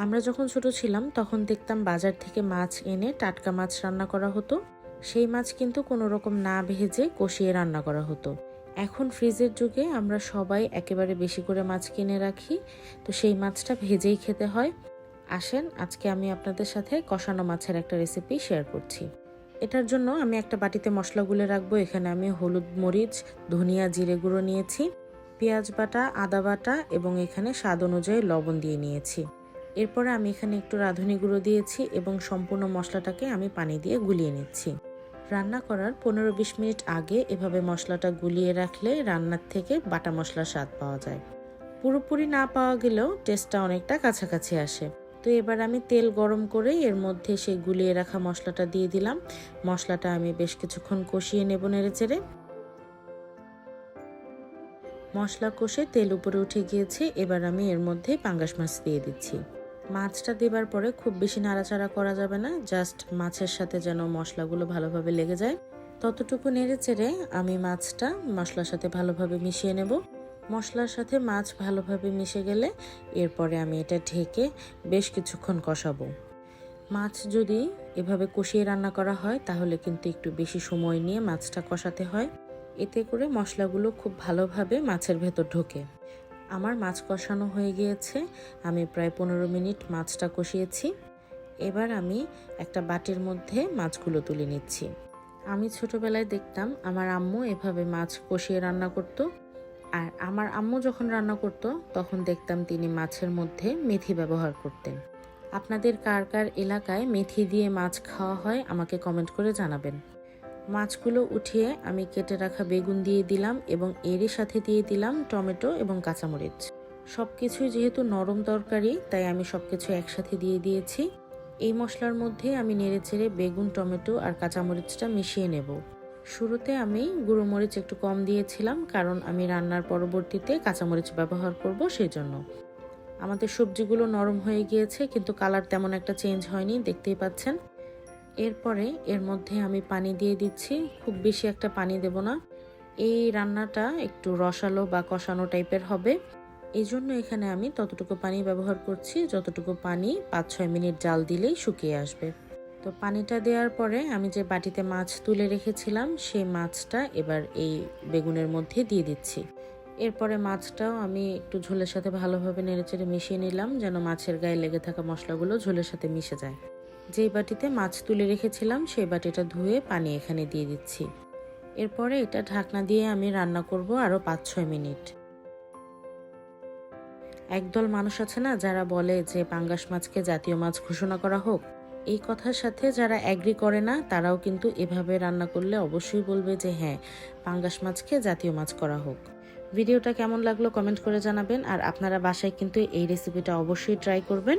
আমরা যখন ছোট ছিলাম, তখন দেখতাম বাজার থেকে মাছ এনে টাটকা মাছ রান্না করা হতো। সেই মাছ কিন্তু কোনো রকম না ভেজে কষিয়ে রান্না করা হতো। এখন ফ্রিজের যুগে আমরা সবাই একেবারে বেশি করে মাছ কিনে রাখি। তো সেই মাছটা ভেজেই খেতে হয়। আসেন, আজকে আমি আপনাদের সাথে কষানো মাছের একটা রেসিপি শেয়ার করছি। এটার জন্য আমি একটা বাটিতে মশলা গুলে রাখব। এখানে আমি হলুদ মরিচ, ধনিয়া, জিরে গুঁড়ো নিয়েছি, পেঁয়াজ বাটা, আদা বাটা এবং এখানে স্বাদ অনুযায়ী লবণ দিয়ে নিয়েছি। এরপরে আমি এখানে একটু রাঁধুনি গুঁড়ো দিয়েছি এবং সম্পূর্ণ মশলাটাকে আমি পানি দিয়ে গুলিয়ে নিচ্ছি। রান্না করার পনেরো বিশ মিনিট আগে এভাবে মশলাটা গুলিয়ে রাখলে রান্নার থেকে বাটা মশলার স্বাদ পাওয়া যায়। পুরোপুরি না পাওয়া গেলেও টেস্টটা অনেকটা কাছাকাছি আসে। তো এবার আমি তেল গরম করে এর মধ্যে সেই গুলিয়ে রাখা মশলাটা দিয়ে দিলাম। মশলাটা আমি বেশ কিছুক্ষণ কষিয়ে নেব নেড়ে চেড়ে মশলা কষে তেল উপরে উঠে গিয়েছে। এবার আমি এর মধ্যে পাঙ্গাস মাছ দিয়ে দিচ্ছি। মাছটা দেবার পরে খুব বেশি নাড়াচাড়া করা যাবে না জাস্ট মাছের সাথে যেন মশলাগুলো ভালোভাবে লেগে যায়। ততটুকু নেড়ে চেড়ে আমি মাছটা মশলার সাথে ভালোভাবে মিশিয়ে নেব। মশলার সাথে মাছ ভালোভাবে মিশে গেলে এরপরে আমি এটা ঢেকে বেশ কিছুক্ষণ কষাবো। মাছ যদি এভাবে কষিয়ে রান্না করা হয়, তাহলে কিন্তু একটু বেশি সময় নিয়ে মাছটা কষাতে হয়। এতে করে মশলাগুলো খুব ভালোভাবে মাছের ভেতর ঢোকে। আমার মাছ কষানো হয়ে গিয়েছে। আমি প্রায় পনেরো মিনিট মাছটা কষিয়েছি। এবার আমি একটা বাটির মধ্যে মাছগুলো তুলে নিচ্ছি। আমি ছোটবেলায় দেখতাম আমার আম্মু এভাবে মাছ কষিয়ে রান্না করত। আর আমার আম্মু যখন রান্না করত, তখন দেখতাম তিনি মাছের মধ্যে মেথি ব্যবহার করতেন। আপনাদের কার কার এলাকায় মেথি দিয়ে মাছ খাওয়া হয়, আমাকে কমেন্ট করে জানাবেন। মাছগুলো উঠিয়ে আমি কেটে রাখা বেগুন দিয়ে দিলাম এবং এরই সাথে দিয়ে দিলাম টমেটো এবং কাঁচামরিচ। সব কিছুই যেহেতু নরম তরকারি, তাই আমি সব কিছু একসাথে দিয়ে দিয়েছি। এই মশলার মধ্যে আমি নেড়েচেড়ে বেগুন, টমেটো আর কাঁচামরিচটা মিশিয়ে নেব। শুরুতে আমি গুঁড়ো মরিচ একটু কম দিয়েছিলাম কারণ আমি রান্নার পরবর্তীতে কাঁচামরিচ ব্যবহার করব সেই জন্য আমাদের সবজিগুলো নরম হয়ে গিয়েছে, কিন্তু কালার তেমন একটা চেঞ্জ হয়নি, দেখতেই পাচ্ছেন। এরপরে এর মধ্যে আমি পানি দিয়ে দিচ্ছি। খুব বেশি একটা পানি দেব না। এই রান্নাটা একটু রসালো বা কষানো টাইপের হবে। এই জন্য এখানে আমি ততটুকু পানি ব্যবহার করছি। যতটুকু পানি পাঁচ ছয় মিনিট জাল দিলেই শুকিয়ে আসবে। তো পানিটা দেওয়ার পরে আমি যে বাটিতে মাছ তুলে রেখেছিলাম, সেই মাছটা এবার এই বেগুনের মধ্যে দিয়ে দিচ্ছি। এরপরে মাছটাও আমি একটু ঝোলের সাথে ভালোভাবে নেড়েচেড়ে মিশিয়ে নিলাম, যেন মাছের গায়ে লেগে থাকা মশলাগুলো ঝোলের সাথে মিশে যায়। যেই বাটিতে মাছ তুলে রেখেছিলাম, সেই বাটিটা ধুয়ে পানি এখানে দিয়ে দিচ্ছি। এরপরে এটা ঢাকনা দিয়ে আমি রান্না করব আরও পাঁচ ছয় মিনিট। একদল মানুষ আছে না, যারা বলে যে পাঙ্গাস মাছকে জাতীয় মাছ ঘোষণা করা হোক। এই কথার সাথে যারা অ্যাগ্রি করে না, তারাও কিন্তু এভাবে রান্না করলে অবশ্যই বলবে যে হ্যাঁ পাঙ্গাস মাছকে জাতীয় মাছ করা হোক। ভিডিওটা কেমন লাগল কমেন্ট করে জানাবেন, আর আপনারা বাসায় কিন্তু এই রেসিপিটা অবশ্যই ট্রাই করবেন।